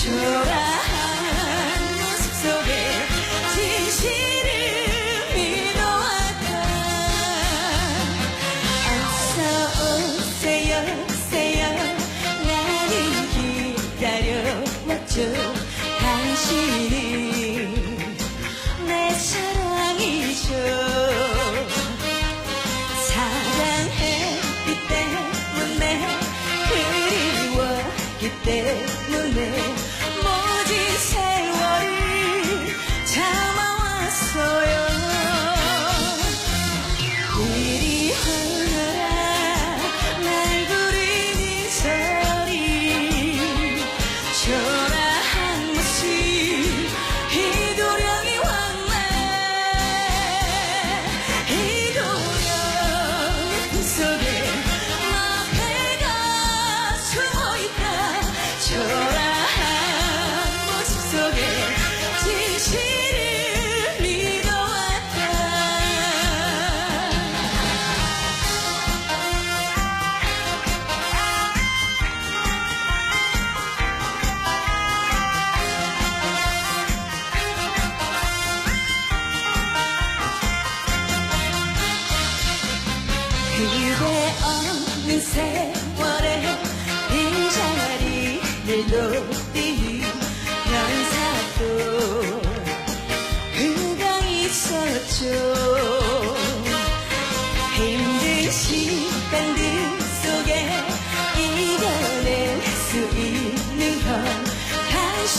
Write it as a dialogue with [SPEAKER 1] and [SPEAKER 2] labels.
[SPEAKER 1] 초라한 모습 에 진실을 믿어왔다 어서 오세요 세요 나를 기다려왔죠 당신이 내 사랑이죠 사랑했기 때문에 그리웠기 때. 그대 없는 세월에 빈자리를 높이 변사도 그가 있었죠 힘든 시간들 속에 이겨낼 수 있는 건 당신